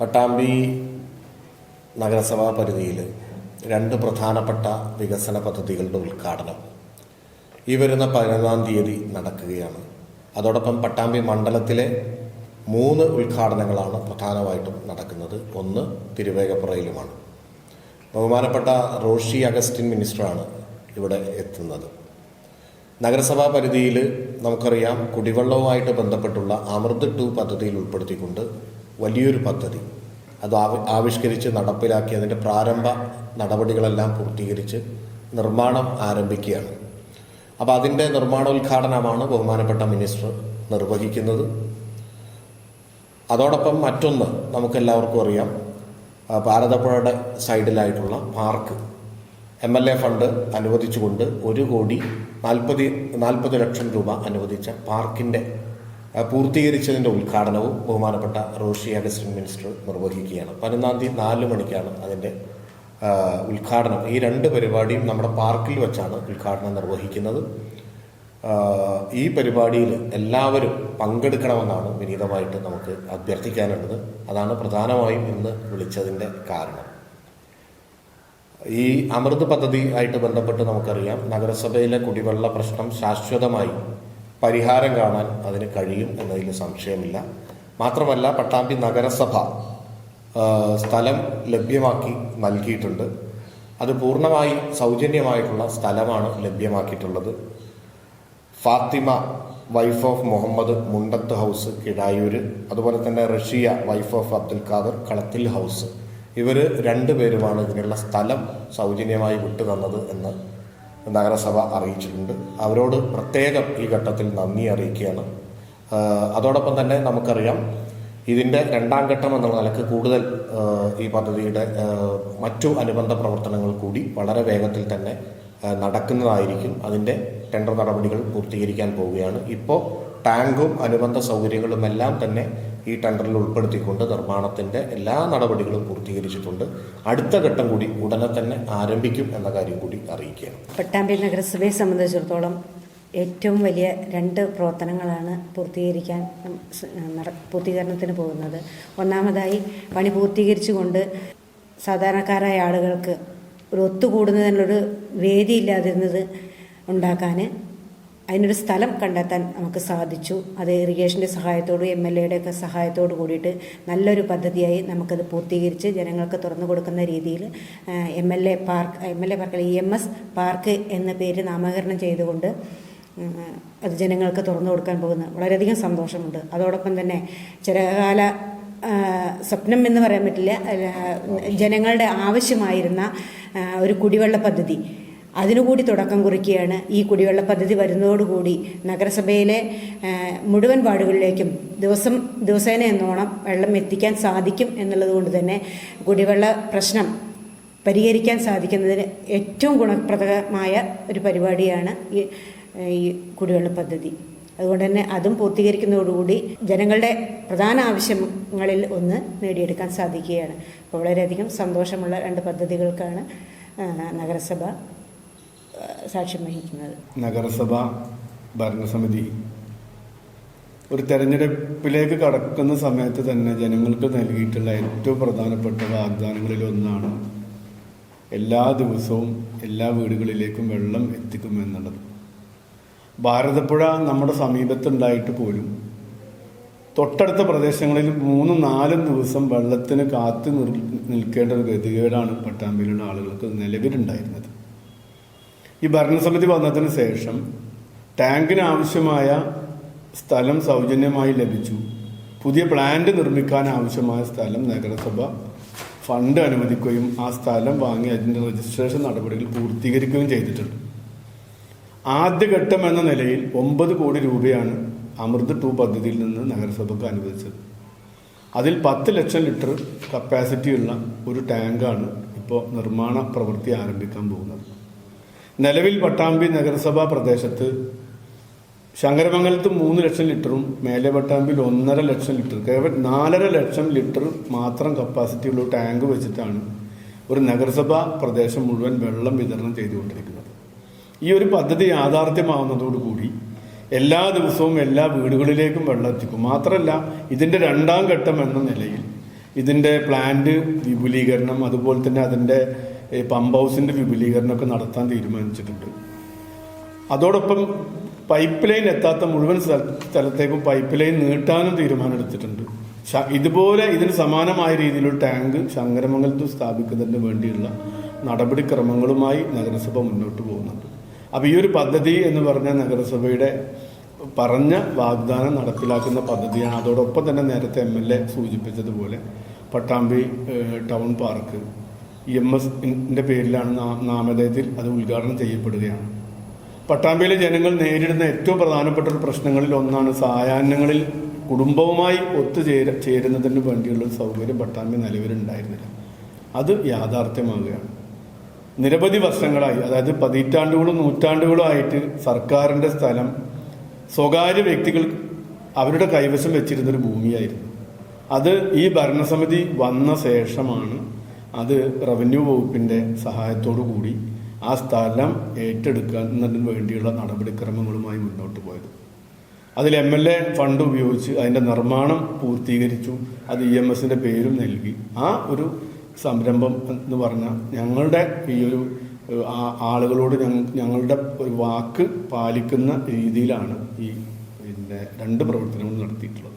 പട്ടാമ്പി നഗരസഭാ പരിധിയിൽ രണ്ട് പ്രധാനപ്പെട്ട വികസന പദ്ധതികളുടെ ഉദ്ഘാടനം. ഈ വരുന്ന പതിനൊന്നാം തീയതി നടക്കുകയാണ്. അതോടൊപ്പം പട്ടാമ്പി മണ്ഡലത്തിലെ മൂന്ന് ഉദ്ഘാടനങ്ങളാണ് പ്രധാനമായിട്ടും നടക്കുന്നത്. ഒന്ന് തിരുവേഗപ്പുറയിലുമാണ്. ബഹുമാനപ്പെട്ട റോഷി അഗസ്റ്റിൻ മിനിസ്റ്ററാണ് ഇവിടെ എത്തുന്നത്. നഗരസഭാ പരിധിയിൽ നമുക്കറിയാം കുടിവെള്ളവുമായിട്ട് ബന്ധപ്പെട്ടുള്ള അമൃത് ടു പദ്ധതിയിൽ ഉൾപ്പെടുത്തിക്കൊണ്ട് വലിയൊരു പദ്ധതി. അത് ആവിഷ്കരിച്ച് നടപ്പിലാക്കി അതിന്റെ പ്രാരംഭ നടപടികളെല്ലാം പൂർത്തീകരിച്ച് നിർമ്മാണം ആരംഭിക്കുകയാണ്. അപ്പോൾ അതിന്റെ നിർമ്മാണോദ്ഘാടനമാണ് ബഹുമാനപ്പെട്ട മിനിസ്റ്റർ നിർവഹിക്കുന്നത്. അതോടൊപ്പം മറ്റൊന്ന് നമുക്കെല്ലാവർക്കും അറിയാം. ഭാരതപ്പുഴയുടെ സൈഡിലായിട്ടുള്ള park. M L A fund അനുവദിച്ചുകൊണ്ട് ഒരു കോടി നാൽപ്പത് നാൽപ്പത് ലക്ഷം രൂപ അനുവദിച്ച പാർക്കിന്റെ പൂർത്തീകരിച്ചതിന്റെ ഉദ്ഘാടനവും ബഹുമാനപ്പെട്ട റോഷിയ അഗസ്റ്റിൻ മിനിസ്റ്റർ നിർവഹിക്കുകയാണ്. പതിനൊന്നാം തീയതി നാല് മണിക്കാണ് അതിന്റെ ഉദ്ഘാടനം. ഈ രണ്ട് പരിപാടിയും നമ്മുടെ പാർക്കിൽ വെച്ചാണ് ഉദ്ഘാടനം നിർവഹിക്കുന്നത്. ഈ പരിപാടിയിൽ എല്ലാവരും പങ്കെടുക്കണമെന്നാണ് വിനീതമായിട്ട് നമുക്ക് അഭ്യർത്ഥിക്കാനുള്ളത്. അതാണ് പ്രധാനമായും ഇന്ന് വിളിച്ചതിന്റെ കാരണം. ഈ അമൃത് പദ്ധതി ആയിട്ട് ബന്ധപ്പെട്ട് നമുക്കറിയാം നഗരസഭയിലെ കുടിവെള്ള പ്രശ്നം ശാശ്വതമായി പരിഹാരം കാണാൻ അതിന് കഴിയും എന്നതിൽ സംശയമില്ല. മാത്രമല്ല പട്ടാമ്പി നഗരസഭ സ്ഥലം ലഭ്യമാക്കി നൽകിയിട്ടുണ്ട്. അത് പൂർണമായി സൗജന്യമായിട്ടുള്ള സ്ഥലമാണ് ലഭ്യമാക്കിയിട്ടുള്ളത്. Fathima wife of Muhammad Mundath house Kidayur അതുപോലെ തന്നെ Rasiya wife of Abdul Khader Kalathil house. ഇവർ രണ്ടുപേരുമാണ് ഇതിനുള്ള സ്ഥലം സൗജന്യമായി വിട്ടു തന്നത് എന്ന് നഗരസഭ അറിയിച്ചിട്ടുണ്ട്. അവരോട് പ്രത്യേകം ഈ ഘട്ടത്തിൽ നന്ദി അറിയിക്കുകയാണ്. അതോടൊപ്പം തന്നെ നമുക്കറിയാം ഇതിന്റെ രണ്ടാം ഘട്ടം എന്നുള്ള നിലയ്ക്ക് കൂടുതൽ ഈ പദ്ധതിയുടെ മറ്റു അനുബന്ധ പ്രവർത്തനങ്ങൾ കൂടി വളരെ വേഗത്തിൽ തന്നെ നടക്കുന്നതായിരിക്കും അതിന്റെ ടെൻഡർ നടപടികൾ പൂർത്തീകരിക്കാൻ പോവുകയാണ്. ഇപ്പോൾ ടാങ്കും അനുബന്ധ സൗകര്യങ്ങളും എല്ലാം തന്നെ ഈ ടെൻഡറിൽ ഉൾപ്പെടുത്തിക്കൊണ്ട് നിർമ്മാണത്തിന്റെ എല്ലാ നടപടികളും പൂർത്തീകരിച്ചിട്ടുണ്ട്. അടുത്ത ഘട്ടം കൂടി ഉടനെ തന്നെ ആരംഭിക്കും എന്ന കാര്യം കൂടി അറിയിക്കുകയാണ്. പട്ടാമ്പി നഗരസഭയെ സംബന്ധിച്ചിടത്തോളം ഏറ്റവും വലിയ രണ്ട് പ്രവർത്തനങ്ങളാണ് പൂർത്തീകരിക്കാൻ പൂർത്തീകരണത്തിന് പോകുന്നത്. ഒന്നാമതായി പണി പൂർത്തീകരിച്ചുകൊണ്ട് സാധാരണക്കാരായ ആളുകൾക്ക് ഒരു ഒത്തുകൂടുന്നതിനുള്ളൊരു വേദിയില്ലാതിരുന്നത് ഉണ്ടാക്കാൻ അതിനൊരു സ്ഥലം കണ്ടെത്താൻ നമുക്ക് സാധിച്ചു. അത് ഇറിഗേഷന്റെ സഹായത്തോടും എം എൽ എയുടെ ഒക്കെ സഹായത്തോടു കൂടിയിട്ട് നല്ലൊരു പദ്ധതിയായി നമുക്കത് പൂർത്തീകരിച്ച് ജനങ്ങൾക്ക് തുറന്നു കൊടുക്കുന്ന രീതിയിൽ M L A park M L A park E M S park എന്ന പേര് നാമകരണം ചെയ്തുകൊണ്ട് അത് ജനങ്ങൾക്ക് തുറന്നു കൊടുക്കാൻ പോകുന്നത് വളരെയധികം സന്തോഷമുണ്ട്. അതോടൊപ്പം തന്നെ ചിരകാല സ്വപ്നം എന്ന് പറയാൻ പറ്റില്ല. ജനങ്ങളുടെ ആവശ്യമായിരുന്ന ഒരു കുടിവെള്ള പദ്ധതി. അതിനുകൂടി തുടക്കം കുറിക്കുകയാണ് ഈ കുടിവെള്ള പദ്ധതി വരുന്നതോടുകൂടി നഗരസഭയിലെ മുഴുവൻ വാർഡുകളിലേക്കും ദിവസം ദിവസേന എന്നോണം വെള്ളം എത്തിക്കാൻ സാധിക്കും എന്നുള്ളത് കൊണ്ട് തന്നെ കുടിവെള്ള പ്രശ്നം പരിഹരിക്കാൻ സാധിക്കുന്നതിന് ഏറ്റവും ഗുണപ്രദമായ ഒരു പരിപാടിയാണ് ഈ കുടിവെള്ള പദ്ധതി. അതുകൊണ്ട് തന്നെ അതും പൂർത്തീകരിക്കുന്നതോടുകൂടി ജനങ്ങളുടെ പ്രധാന ആവശ്യങ്ങളിൽ ഒന്ന് നേടിയെടുക്കാൻ സാധിക്കുകയാണ്. അപ്പോൾ വളരെയധികം സന്തോഷമുള്ള രണ്ട് പദ്ധതികൾക്കാണ് നഗരസഭ സാക്ഷ്യം വഹിക്കുന്നത്. നഗരസഭ ഭരണസമിതി ഒരു തെരഞ്ഞെടുപ്പിലേക്ക് കടക്കുന്ന സമയത്ത് തന്നെ ജനങ്ങൾക്ക് നൽകിയിട്ടുള്ള ഏറ്റവും പ്രധാനപ്പെട്ട വാഗ്ദാനങ്ങളിൽ ഒന്നാണ് എല്ലാ ദിവസവും എല്ലാ വീടുകളിലേക്കും വെള്ളം എത്തിക്കുമെന്നുള്ളത്. ഭാരതപ്പുഴ നമ്മുടെ സമീപത്തുണ്ടായിട്ട് പോലും തൊട്ടടുത്ത പ്രദേശങ്ങളിൽ മൂന്നും നാലും ദിവസം വെള്ളത്തിന് കാത്തു നിർ നിൽക്കേണ്ട ഒരു ഗതികേടാണ് പട്ടാമ്പിയിലുള്ള ആളുകൾക്ക് നിലവിലുണ്ടായിരുന്നത്. ഈ ഭരണസമിതി വന്നതിന് ശേഷം ടാങ്കിന് ആവശ്യമായ സ്ഥലം സൗജന്യമായി ലഭിച്ചു. പുതിയ പ്ലാന്റ് നിർമ്മിക്കാൻ ആവശ്യമായ സ്ഥലം നഗരസഭ ഫണ്ട് അനുവദിക്കുകയും ആ സ്ഥലം വാങ്ങി അതിന്റെ രജിസ്ട്രേഷൻ നടപടികൾ പൂർത്തീകരിക്കുകയും ചെയ്തിട്ടുണ്ട്. ആദ്യഘട്ടം എന്ന നിലയിൽ ഒമ്പത് കോടി രൂപയാണ് അമൃത് ടു പദ്ധതിയിൽ നിന്ന് നഗരസഭയ്ക്ക് അനുവദിച്ചത്. അതിൽ പത്ത് ലക്ഷം ലിറ്റർ കപ്പാസിറ്റിയുള്ള ഒരു ടാങ്കാണ് ഇപ്പോൾ നിർമ്മാണ പ്രവൃത്തി ആരംഭിക്കാൻ പോകുന്നത്. നിലവിൽ പട്ടാമ്പി നഗരസഭാ പ്രദേശത്ത് ശങ്കരമംഗലത്ത് മൂന്ന് ലക്ഷം ലിറ്ററും മേലെ പട്ടാമ്പിൽ ഒന്നര ലക്ഷം ലിറ്റർ കേവലം നാലര ലക്ഷം ലിറ്റർ മാത്രം കപ്പാസിറ്റിയുള്ള ടാങ്ക് വെച്ചിട്ടാണ് ഒരു നഗരസഭാ പ്രദേശം മുഴുവൻ വെള്ളം വിതരണം ചെയ്തുകൊണ്ടിരിക്കുന്നത്. ഈ ഒരു പദ്ധതി യാഥാർത്ഥ്യമാവുന്നതോടുകൂടി എല്ലാ ദിവസവും എല്ലാ വീടുകളിലേക്കും വെള്ളം എത്തിക്കും. മാത്രമല്ല ഇതിന്റെ രണ്ടാം ഘട്ടം എന്ന നിലയിൽ ഇതിന്റെ പ്ലാന്റ് വിപുലീകരണം അതുപോലെ തന്നെ അതിന്റെ പമ്പ് ഹൗസിന്റെ വിപുലീകരണമൊക്കെ നടത്താൻ തീരുമാനിച്ചിട്ടുണ്ട്. അതോടൊപ്പം പൈപ്പ് ലൈൻ എത്താത്ത മുഴുവൻ സ്ഥലത്തേക്കും പൈപ്പ് ലൈൻ നീട്ടാനും തീരുമാനമെടുത്തിട്ടുണ്ട്. ഇതുപോലെ ഇതിന് സമാനമായ രീതിയിലുള്ള ടാങ്ക് ശങ്കരമംഗലത്ത് സ്ഥാപിക്കുന്നതിന് വേണ്ടിയുള്ള നടപടിക്രമങ്ങളുമായി നഗരസഭ മുന്നോട്ട് പോകുന്നുണ്ട്. അപ്പോൾ ഈ ഒരു പദ്ധതി എന്ന് പറഞ്ഞ നഗരസഭയുടെ പറഞ്ഞ വാഗ്ദാനം നടപ്പിലാക്കുന്ന പദ്ധതിയാണ്. അതോടൊപ്പം തന്നെ നേരത്തെ എം എൽ എ സൂചിപ്പിച്ചതുപോലെ Pattambi town park E M എസിന്റെ പേരിലാണ് നാമധേയത്തിൽ അത് ഉദ്ഘാടനം ചെയ്യപ്പെടുകയാണ്. പട്ടാമ്പിയിലെ ജനങ്ങൾ നേരിടുന്ന ഏറ്റവും പ്രധാനപ്പെട്ട ഒരു പ്രശ്നങ്ങളിൽ ഒന്നാണ് സായാഹ്നങ്ങളിൽ കുടുംബവുമായി ഒത്തുചേര ചേരുന്നതിന് വേണ്ടിയുള്ള സൗകര്യം പട്ടാമ്പി നിലവിലുണ്ടായിരുന്നില്ല. അത് യാഥാർത്ഥ്യമാകുകയാണ് നിരവധി വർഷങ്ങളായി അതായത് പതിറ്റാണ്ടുകളും നൂറ്റാണ്ടുകളും ആയിട്ട് സർക്കാരിന്റെ സ്ഥലം സ്വകാര്യ വ്യക്തികൾ അവരുടെ കൈവശം വെച്ചിരുന്നൊരു ഭൂമിയായിരുന്നു. അത് ഈ ഭരണസമിതി വന്ന ശേഷമാണ് അത് റവന്യൂ വകുപ്പിന്റെ സഹായത്തോടു കൂടി ആ സ്ഥലം ഏറ്റെടുക്കുന്നതിന് വേണ്ടിയുള്ള നടപടിക്രമങ്ങളുമായി മുന്നോട്ട് പോയത്. അതിൽ എം എൽ എ ഫണ്ട് ഉപയോഗിച്ച് അതിന്റെ നിർമ്മാണം പൂർത്തീകരിച്ചു അത് ഇ എം എസിന്റെ പേരും നൽകി. ആ ഒരു സംരംഭം എന്ന് പറഞ്ഞാൽ ഞങ്ങളുടെ ഈ ഒരു ആളുകളോട് ഞങ്ങ- ഞങ്ങളുടെ ഒരു വാക്ക് പാലിക്കുന്ന രീതിയിലാണ് ഈ പിന്നെ രണ്ട് പ്രവർത്തനങ്ങൾ നടത്തിയിട്ടുള്ളത്.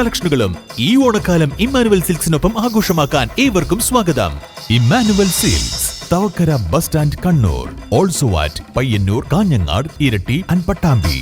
കളക്ഷനുകളും ഈ ഓണക്കാലം ഇമ്മാനുവൽ സിൽക്സിനൊപ്പം ആഘോഷമാക്കാൻ ഏവർക്കും സ്വാഗതം. Immanuel silks Thavakkara bus stand Kannur also at Payyanur Kanhangad Iritty and Pattambi.